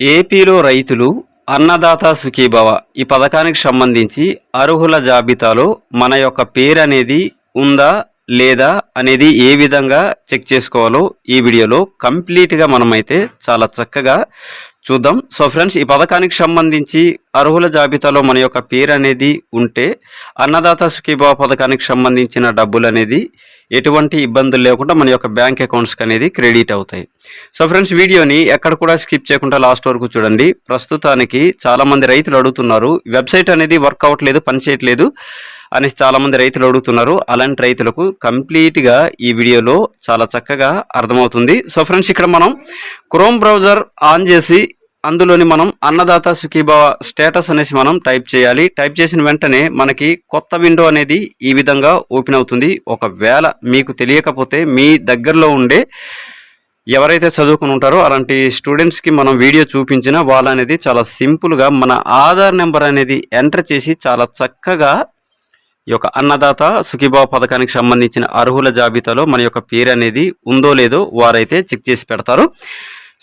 ఏపీలో రైతులు అన్నదాత సుఖీభవ ఈ పథకానికి సంబంధించి అర్హుల జాబితాలో మన యొక్క పేరు అనేది ఉందా లేదా అనేది ఏ విధంగా చెక్ చేసుకోవాలో ఈ వీడియోలో కంప్లీట్గా మనమైతే చాలా చక్కగా చూద్దాం. సో ఫ్రెండ్స్ ఈ పథకానికి సంబంధించి అర్హుల జాబితాలో మన యొక్క పేరు అనేది ఉంటే అన్నదాత సుఖీభావ పథకానికి సంబంధించిన డబ్బులు అనేది ఎటువంటి ఇబ్బందులు లేకుండా మన యొక్క బ్యాంక్ అకౌంట్స్కి అనేది క్రెడిట్ అవుతాయి. సో ఫ్రెండ్స్ వీడియోని ఎక్కడ కూడా స్కిప్ చేయకుండా లాస్ట్ వరకు చూడండి. ప్రస్తుతానికి చాలామంది రైతులు అడుగుతున్నారు వెబ్సైట్ అనేది వర్క్ అవ్వట్లేదు పనిచేయట్లేదు అని చాలామంది రైతులు అడుగుతున్నారు. అలాంటి రైతులకు కంప్లీట్గా ఈ వీడియోలో చాలా చక్కగా అర్థమవుతుంది. సో ఫ్రెండ్స్ ఇక్కడ మనం క్రోమ్ బ్రౌజర్ ఆన్ చేసి అందులోని మనం అన్నదాత సుఖీభావ స్టేటస్ అనేసి మనం టైప్ చేయాలి. టైప్ చేసిన వెంటనే మనకి కొత్త విండో అనేది ఈ విధంగా ఓపెన్ అవుతుంది. ఒకవేళ మీకు తెలియకపోతే మీ దగ్గరలో ఉండే ఎవరైతే చదువుకుని ఉంటారో అలాంటి స్టూడెంట్స్కి మనం వీడియో చూపించినా వాళ్ళ అనేది చాలా సింపుల్గా మన ఆధార్ నెంబర్ అనేది ఎంటర్ చేసి చాలా చక్కగా ఈ యొక్క అన్నదాత సుఖీభావ పథకానికి సంబంధించిన అర్హుల జాబితాలో మన యొక్క పేరు అనేది ఉందో లేదో వారైతే చెక్ చేసి పెడతారు.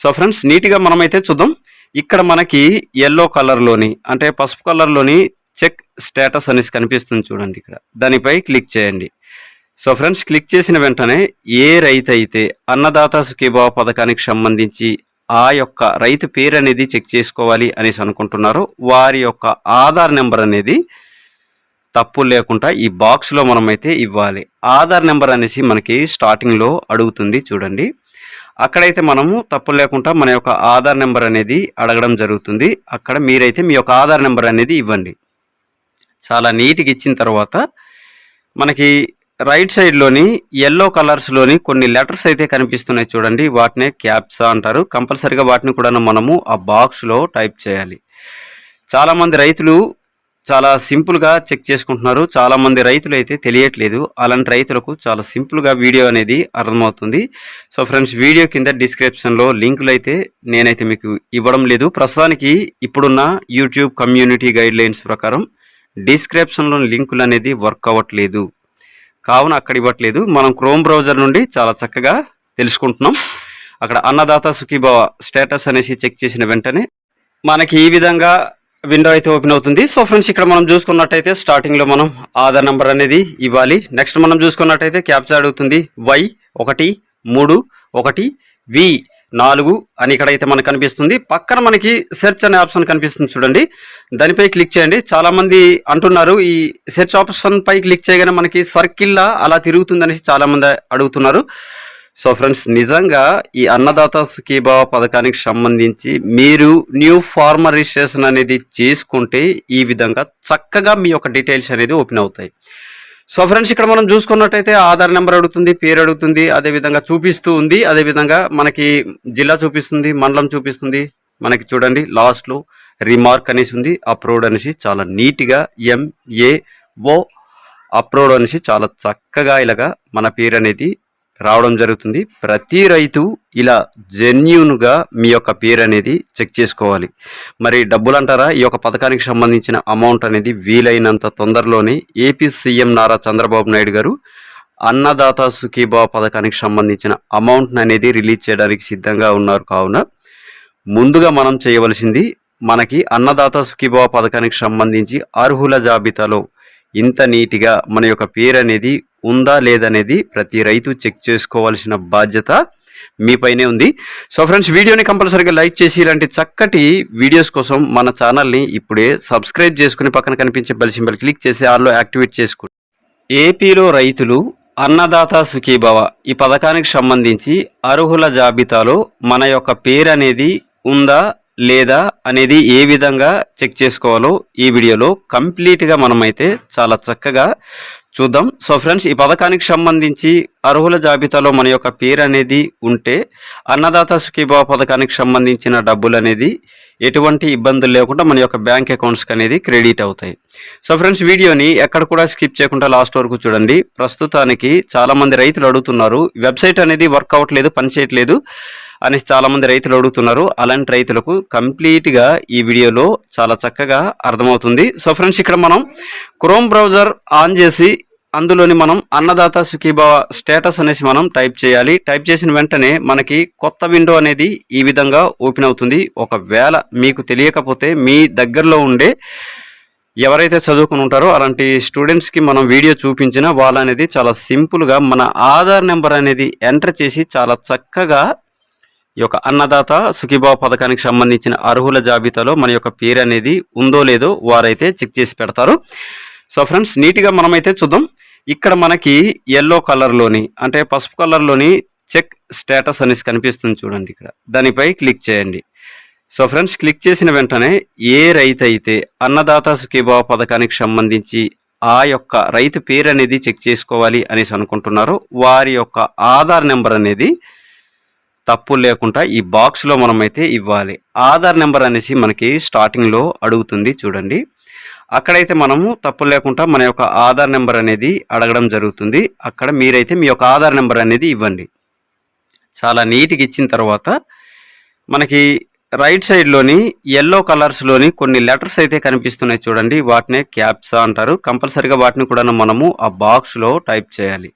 సో ఫ్రెండ్స్ నీట్గా మనమైతే చూద్దాం. ఇక్కడ మనకి ఎల్లో కలర్లోని అంటే పసుపు కలర్లోని చెక్ స్టేటస్ అనేసి కనిపిస్తుంది చూడండి ఇక్కడ. దానిపై క్లిక్ చేయండి. సో ఫ్రెండ్స్ క్లిక్ చేసిన వెంటనే ఏ రైతు అయితే అన్నదాత సుఖీభావ పథకానికి సంబంధించి ఆ యొక్క రైతు పేరు అనేది చెక్ చేసుకోవాలి అనేసి అనుకుంటున్నారో వారి యొక్క ఆధార్ నెంబర్ అనేది తప్పు లేకుండా ఈ బాక్స్లో మనమైతే ఇవ్వాలి. ఆధార్ నెంబర్ అనేసి మనకి స్టార్టింగ్లో అడుగుతుంది చూడండి. అక్కడైతే మనము తప్పు లేకుండా మన యొక్క ఆధార్ నెంబర్ అనేది అడగడం జరుగుతుంది. అక్కడ మీరైతే మీ యొక్క ఆధార్ నెంబర్ అనేది ఇవ్వండి. చాలా నీట్గా ఇచ్చిన తర్వాత మనకి రైట్ సైడ్లోని ఎల్లో కలర్స్లోని కొన్ని లెటర్స్ అయితే కనిపిస్తున్నాయి చూడండి. వాటినే క్యాప్సా అంటారు. కంపల్సరిగా వాటిని కూడా మనము ఆ బాక్స్లో టైప్ చేయాలి. చాలామంది రైతులు చాలా సింపుల్గా చెక్ చేసుకుంటున్నారు. చాలామంది రైతులు అయితే తెలియట్లేదు. అలాంటి రైతులకు చాలా సింపుల్గా వీడియో అనేది అర్థమవుతుంది. సో ఫ్రెండ్స్ వీడియో కింద డిస్క్రిప్షన్లో లింకులు అయితే నేనైతే మీకు ఇవ్వడం లేదు. ప్రస్తుతానికి ఇప్పుడున్న యూట్యూబ్ కమ్యూనిటీ గైడ్లైన్స్ ప్రకారం డిస్క్రిప్షన్లో లింకులు అనేది వర్క్ అవ్వట్లేదు. కావున అక్కడ ఇవ్వట్లేదు. మనం క్రోమ్ బ్రౌజర్ నుండి చాలా చక్కగా తెలుసుకుంటున్నాం. అక్కడ అన్నదాత సుఖీభావ స్టేటస్ అనేసి చెక్ చేసిన వెంటనే మనకి ఈ విధంగా విండో అయితే ఓపెన్ అవుతుంది. సో ఫ్రెండ్స్ ఇక్కడ మనం చూసుకున్నట్టయితే స్టార్టింగ్లో మనం ఆధార్ నెంబర్ అనేది ఇవ్వాలి. నెక్స్ట్ మనం చూసుకున్నట్టయితే క్యాప్చా అడుగుతుంది. వై ఒకటి మూడు ఒకటి వి నాలుగు అని ఇక్కడైతే మనకు కనిపిస్తుంది. పక్కన మనకి సెర్చ్ అనే ఆప్షన్ కనిపిస్తుంది చూడండి. దానిపై క్లిక్ చేయండి. చాలామంది అంటున్నారు ఈ సెర్చ్ ఆప్షన్ పై క్లిక్ చేయగానే మనకి సర్కిల్లా అలా తిరుగుతుంది అనేసి చాలామంది అడుగుతున్నారు. సో ఫ్రెండ్స్ నిజంగా ఈ అన్నదాత సుఖీభావ పథకానికి సంబంధించి మీరు న్యూ ఫార్మర్ రిజిస్ట్రేషన్ అనేది చేసుకుంటే ఈ విధంగా చక్కగా మీ యొక్క డీటెయిల్స్ అనేది ఓపెన్ అవుతాయి. సో ఫ్రెండ్స్ ఇక్కడ మనం చూసుకున్నట్టయితే ఆధార్ నెంబర్ అడుగుతుంది పేరు అడుగుతుంది అదేవిధంగా చూపిస్తూ ఉంది అదేవిధంగా మనకి జిల్లా చూపిస్తుంది మండలం చూపిస్తుంది. మనకి చూడండి లాస్ట్లో రిమార్క్ అనేసి ఉంది అప్రూవ్డ్ అనేసి చాలా నీట్గా ఎంఏఓ అప్రూవ్డ్ అనేసి చాలా చక్కగా ఇలాగా మన పేరు అనేది రావడం జరుగుతుంది. ప్రతి రైతు ఇలా జెన్యున్గా మీ యొక్క పేరు అనేది చెక్ చేసుకోవాలి. మరి డబ్బులు అంటారా ఈ యొక్క పథకానికి సంబంధించిన అమౌంట్ అనేది వీలైనంత తొందరలోనే ఏపీ సీఎం నారా చంద్రబాబు నాయుడు గారు అన్నదాత సుఖీభావ పథకానికి సంబంధించిన అమౌంట్ అనేది రిలీజ్ చేయడానికి సిద్ధంగా ఉన్నారు. కావున ముందుగా మనం చేయవలసింది మనకి అన్నదాత సుఖీభావ పథకానికి సంబంధించి అర్హుల జాబితాలో ఇంత నీటిగా మన యొక్క పేరు అనేది ఉందా లేదనేది ప్రతి రైతు చెక్ చేసుకోవాల్సిన బాధ్యత మీపైనే ఉంది. సో ఫ్రెండ్స్ వీడియోని కంపల్సరీగా లైక్ చేసి ఇలాంటి చక్కటి వీడియోస్ కోసం మన ఛానల్ని ఇప్పుడే సబ్స్క్రైబ్ చేసుకుని పక్కన కనిపించే బెల్ సింబల్ క్లిక్ చేసి ఆల్లో యాక్టివేట్ చేసుకోండి ఏపీలో రైతులు అన్నదాత సుఖీభవ ఈ పథకానికి సంబంధించి అర్హుల జాబితాలో మన యొక్క పేరు అనేది ఉందా లేదా అనేది ఏ విధంగా చెక్ చేసుకోవాలో ఈ వీడియోలో కంప్లీట్గా మనమైతే చాలా చక్కగా చూద్దాం. సో ఫ్రెండ్స్ ఈ పథకానికి సంబంధించి అర్హుల జాబితాలో మన యొక్క పేరు అనేది ఉంటే అన్నదాత సుఖీభావ పథకానికి సంబంధించిన డబ్బులు అనేది ఎటువంటి ఇబ్బందులు లేకుండా మన యొక్క బ్యాంక్ అకౌంట్స్కి అనేది క్రెడిట్ అవుతాయి. సో ఫ్రెండ్స్ వీడియోని ఎక్కడ కూడా స్కిప్ చేయకుండా లాస్ట్ వరకు చూడండి. ప్రస్తుతానికి చాలామంది రైతులు అడుగుతున్నారు వెబ్సైట్ అనేది వర్క్ అవ్వట్లేదు పనిచేయట్లేదు అనేసి చాలామంది రైతులు అడుగుతున్నారు. అలాంటి రైతులకు కంప్లీట్గా ఈ వీడియోలో చాలా చక్కగా అర్థమవుతుంది. సో ఫ్రెండ్స్ ఇక్కడ మనం క్రోమ్ బ్రౌజర్ ఆన్ చేసి అందులోని మనం అన్నదాత సుఖీభావ స్టేటస్ అనేసి మనం టైప్ చేయాలి. టైప్ చేసిన వెంటనే మనకి కొత్త విండో అనేది ఈ విధంగా ఓపెన్ అవుతుంది. ఒకవేళ మీకు తెలియకపోతే మీ దగ్గరలో ఉండే ఎవరైతే చదువుకుని ఉంటారో అలాంటి స్టూడెంట్స్కి మనం వీడియో చూపించినా వాళ్ళ అనేది చాలా సింపుల్గా మన ఆధార్ నెంబర్ అనేది ఎంటర్ చేసి చాలా చక్కగా ఈ యొక్క అన్నదాత సుఖీభావ పథకానికి సంబంధించిన అర్హుల జాబితాలో మన యొక్క పేరు అనేది ఉందో లేదో వారైతే చెక్ చేసి పెడతారు. సో ఫ్రెండ్స్ నీట్గా మనమైతే చూద్దాం. ఇక్కడ మనకి ఎల్లో కలర్లోని అంటే పసుపు కలర్లోని చెక్ స్టేటస్ అనేసి కనిపిస్తుంది చూడండి ఇక్కడ. దానిపై క్లిక్ చేయండి. సో ఫ్రెండ్స్ క్లిక్ చేసిన వెంటనే ఏ రైతు అయితే అన్నదాత సుఖీభావ పథకానికి సంబంధించి ఆ యొక్క రైతు పేరు అనేది చెక్ చేసుకోవాలి అనేసి అనుకుంటున్నారో వారి యొక్క ఆధార్ నెంబర్ అనేది తప్పు లేకుండా ఈ బాక్స్లో మనమైతే ఇవ్వాలి. ఆధార్ నెంబర్ అనేసి మనకి స్టార్టింగ్లో అడుగుతుంది చూడండి. అక్కడైతే మనము తప్పు లేకుండా మన యొక్క ఆధార్ నెంబర్ అనేది అడగడం జరుగుతుంది. అక్కడ మీరైతే మీ యొక్క ఆధార్ నెంబర్ అనేది ఇవ్వండి. చాలా నీట్గా ఇచ్చిన తర్వాత మనకి రైట్ సైడ్లోని ఎల్లో కలర్స్లోని కొన్ని లెటర్స్ అయితే కనిపిస్తున్నాయి చూడండి. వాటినే క్యాప్సా అంటారు. కంపల్సరిగా వాటిని కూడా మనము ఆ బాక్స్లో టైప్ చేయాలి.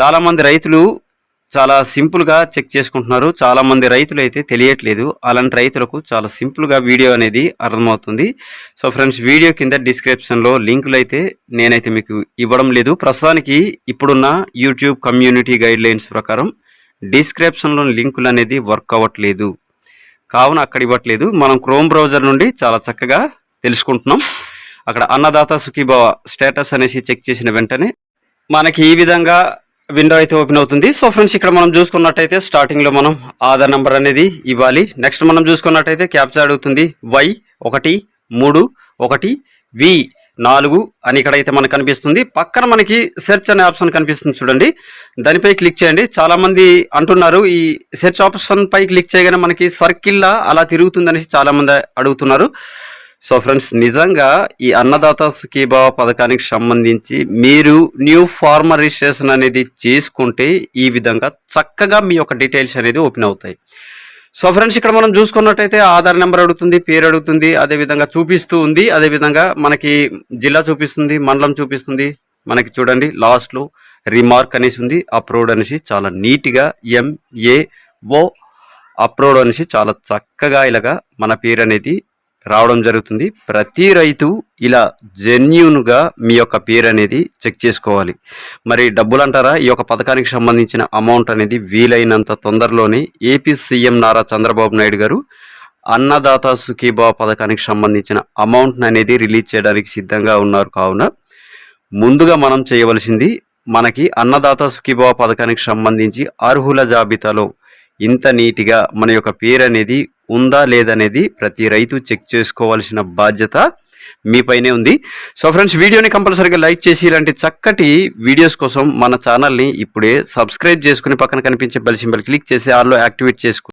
చాలామంది రైతులు చాలా సింపుల్గా చెక్ చేసుకుంటున్నారు. చాలామంది రైతులు అయితే తెలియట్లేదు. అలాంటి రైతులకు చాలా సింపుల్గా వీడియో అనేది అర్థమవుతుంది. సో ఫ్రెండ్స్ వీడియో కింద డిస్క్రిప్షన్లో లింకులు అయితే నేనైతే మీకు ఇవ్వడం లేదు. ప్రస్తుతానికి ఇప్పుడున్న యూట్యూబ్ కమ్యూనిటీ గైడ్ లైన్స్ ప్రకారం డిస్క్రిప్షన్లో లింకులు అనేది వర్క్ అవ్వట్లేదు. కావున అక్కడ ఇవ్వట్లేదు. మనం క్రోమ్ బ్రౌజర్ నుండి చాలా చక్కగా తెలుసుకుంటున్నాం. అక్కడ అన్నదాత సుఖీభావ స్టేటస్ అనేసి చెక్ చేసిన వెంటనే మనకి ఈ విధంగా విండో అయితే ఓపెన్ అవుతుంది. సో ఫ్రెండ్స్ ఇక్కడ మనం చూసుకున్నట్టయితే స్టార్టింగ్లో మనం ఆధార్ నెంబర్ అనేది ఇవ్వాలి. నెక్స్ట్ మనం చూసుకున్నట్టయితే క్యాప్చర్ అడుగుతుంది. వై ఒకటి మూడు ఒకటి వి నాలుగు అని ఇక్కడైతే మనకు కనిపిస్తుంది. పక్కన మనకి సెర్చ్ అనే ఆప్షన్ కనిపిస్తుంది చూడండి. దానిపై క్లిక్ చేయండి. చాలామంది అంటున్నారు ఈ సెర్చ్ ఆప్షన్ పై క్లిక్ చేయగానే మనకి సర్కిల్లా అలా తిరుగుతుంది అనేసి అడుగుతున్నారు. సో ఫ్రెండ్స్ నిజంగా ఈ అన్నదాత సుఖీభావ పథకానికి సంబంధించి మీరు న్యూ ఫార్మర్ రిజిస్ట్రేషన్ అనేది చేసుకుంటే ఈ విధంగా చక్కగా మీ యొక్క డీటెయిల్స్ అనేది ఓపెన్ అవుతాయి. సో ఫ్రెండ్స్ ఇక్కడ మనం చూసుకున్నట్టయితే ఆధార్ నెంబర్ అడుగుతుంది పేరు అడుగుతుంది అదేవిధంగా చూపిస్తూ ఉంది అదేవిధంగా మనకి జిల్లా చూపిస్తుంది మండలం చూపిస్తుంది. మనకి చూడండి లాస్ట్లో రిమార్క్ అనేసి ఉంది అప్రూవ్డ్ అనేసి చాలా నీట్గా ఎంఏ ఓ అప్రూవ్డ్ అనేసి చాలా చక్కగా ఇలాగా మన పేరు అనేది రావడం జరుగుతుంది. ప్రతి రైతు ఇలా జెన్యున్గా మీ యొక్క పేరు అనేది చెక్ చేసుకోవాలి. మరి డబ్బులు అంటారా ఈ యొక్క పథకానికి సంబంధించిన అమౌంట్ అనేది వీలైనంత తొందరలోనే ఏపీ సీఎం నారా చంద్రబాబు నాయుడు గారు అన్నదాత సుఖీభావ పథకానికి సంబంధించిన అమౌంట్ని అనేది రిలీజ్ చేయడానికి సిద్ధంగా ఉన్నారు. కావున ముందుగా మనం చేయవలసింది మనకి అన్నదాత సుఖీభావ పథకానికి సంబంధించి అర్హుల జాబితాలో ఇంత నీటిగా మన యొక్క పేరు అనేది ఉందా లేదనేది ప్రతి రైతు చెక్ చేసుకోవాల్సిన బాధ్యత మీపైనే ఉంది. సో ఫ్రెండ్స్ వీడియోని కంపల్సరీగా లైక్ చేసి ఇలాంటి చక్కటి వీడియోస్ కోసం మన ఛానల్ని ఇప్పుడే సబ్స్క్రైబ్ చేసుకుని పక్కన కనిపించే బెల్ సింబల్ క్లిక్ చేసి ఆల్లో యాక్టివేట్ చేసుకుని